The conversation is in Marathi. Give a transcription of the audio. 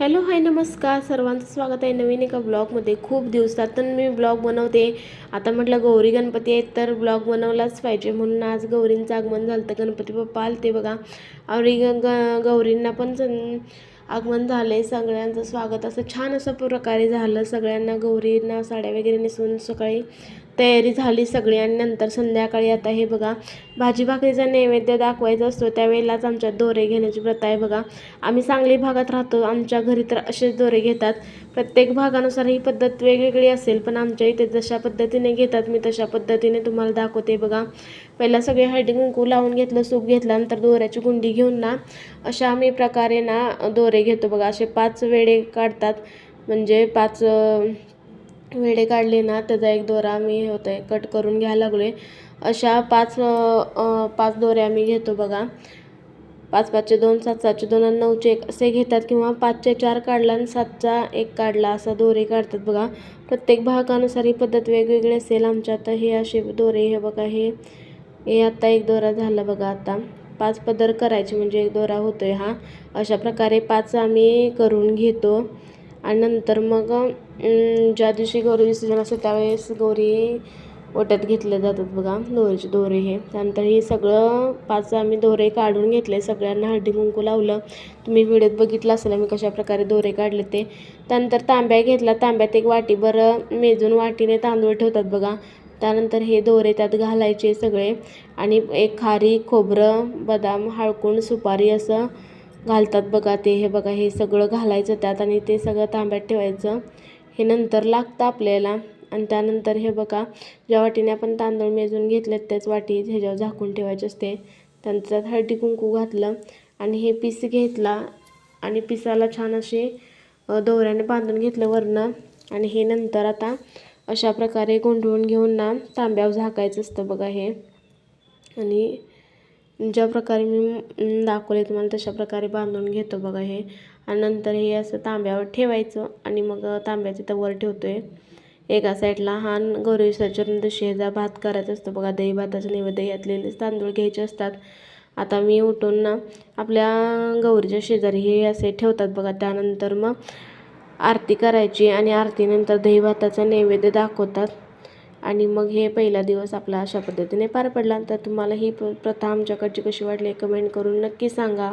हॅलो हाय नमस्कार. सर्वांचं स्वागत आहे नवीन एका ब्लॉगमध्ये. खूप दिवसातून मी ब्लॉग बनवते. आता म्हटलं गौरी गणपती आहेत तर ब्लॉग बनवलाच पाहिजे. म्हणून आज गौरींचं आगमन झालं तर गणपती बाप्पा आलते बघा. आणि ग ग- गौरींना पण आगमन आगमन आहे सगळ्यांचं स्वागत. असं छान असं प्रकारे झालं. सगळ्यांना गौरींना साड्या वगैरे नेसून सकाळी तयारी झाली सगळी आणि नंतर संध्याकाळी आता हे बघा भाजी भाकरीचा नैवेद्य दाखवायचा असतो. त्यावेळेलाच आमच्या दोरे घेण्याची प्रथा आहे बघा. आम्ही सांगली भागात राहतो आमच्या घरी तर असेच दोरे घेतात. प्रत्येक भागानुसार ही पद्धत वेगवेगळी असेल पण आमच्या इथे जशा पद्धतीने घेतात मी तशा पद्धतीने तुम्हाला दाखवते बघा. पहिला सगळे हळदी कुंकू लावून घेतलं सूप घेतलं नंतर दोऱ्याची गुंडी घेऊन ना अशा आम्ही प्रकारे ना दोरे घेतो बघा. असे पाच वेळे काढतात. म्हणजे पाच वेडे काढले ना त्याचा एक दोरा आम्ही होतं आहे कट करून घ्यायला लागलो आहे अशा पाच पाच दोऱ्या आम्ही घेतो बघा. पाच पाचचे दोन सात सातचे दोन आणि नऊचे एक असे घेतात किंवा पाचचे चार काढला आणि सातचा एक काढला असा दोरे काढतात बघा. प्रत्येक भागानुसार ही पद्धत वेगवेगळी असेल आमच्या आता हे असे दोरे हे बघा हे हे आत्ता एक दोरा झाला बघा आता. पाच पदर करायचे म्हणजे एक दोरा होतोय हा. अशा प्रकारे पाच आम्ही करून घेतो. आणि नंतर मग ज्या दिवशी गौरी विसर्जन असतं त्यावेळेस गौरी ओट्यात घेतले जातात बघा दोरीचे दोरे हे. त्यानंतर हे सगळं पाच आम्ही दोरे काढून घेतले सगळ्यांना हळदी कुंकू लावलं. तुम्ही व्हिडिओत बघितलं असेल मी कशा प्रकारे दोरे काढले ते. त्यानंतर तांब्या घेतला तांब्यात एक वाटीभर मेजून वाटीने तांदूळ ठेवतात बघा. त्यानंतर हे दोरे त्यात घालायचे सगळे. आणि एक खारी खोबरं बदाम हाळकूण सुपारी असं घालतात बघा ते हे बघा हे सगळं घालायचं त्यात आणि ते सगळं तांब्यात ठेवायचं. हे नंतर लागतं आपल्याला आणि त्यानंतर हे बघा ज्या वाटीने आपण तांदूळ मेजून घेतलेत त्याच वाटी ह्याच्यावर झाकून ठेवायचे असते. त्यानंतर हळदी कुंकू घातलं आणि हे पीस घेतला आणि पिसाला छान असे दोऱ्याने बांधून घेतलं वरनं आणि हे नंतर आता अशा प्रकारे गोंधळून घेऊन ना तांब्यावर झाकायचं असतं बघा हे. आणि ज्या प्रकारे मी दाखवले तुम्हाला तशा प्रकारे बांधून घेतो बघा हे. आणि नंतर हे असं तांब्यावर ठेवायचं आणि मग तांब्याच्या तवर ठेवतो आहे एका साईडला हा गौरी विसर्जन दिवशी भात करायचा असतो बघा. दही भाताचं नैवेद्य घातलेले तांदूळ घ्यायचे असतात. आता मी उठून ना आपल्या गौरीच्या शेजारी हे असे ठेवतात बघा. त्यानंतर मग आरती करायची आणि आरतीनंतर दही भाताचा नैवेद्य दाखवतात. आणि मग हे पहिला दिवस आपला अशा पद्धतीने पार पडला. तर तुम्हाला ही प्र प्रथा आमच्याकडची कशी वाटली कमेंट करून नक्की सांगा.